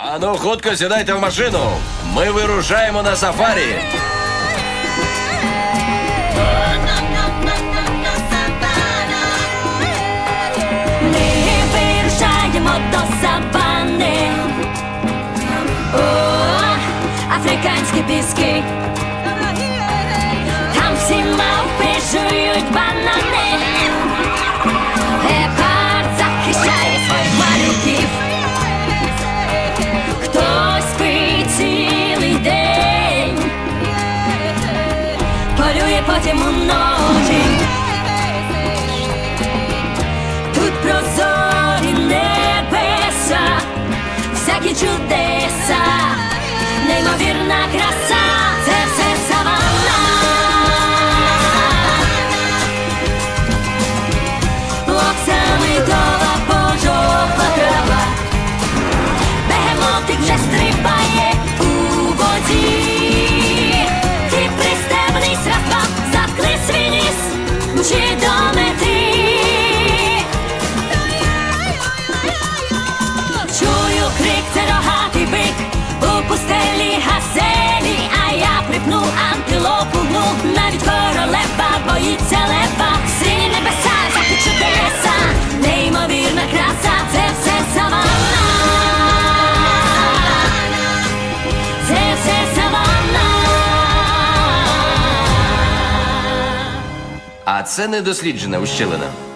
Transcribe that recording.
Ану, хутко сідайте в машину. Ми вирушаємо на сафарі. Ми до савани. Африканські піски. Уночі. Тут я антилопу, ну навіть королева боїться лева, сині небеса, всякі чудеса, неймовірна краса, це все саванна. Це все саванна. А це недосліджена ущелина.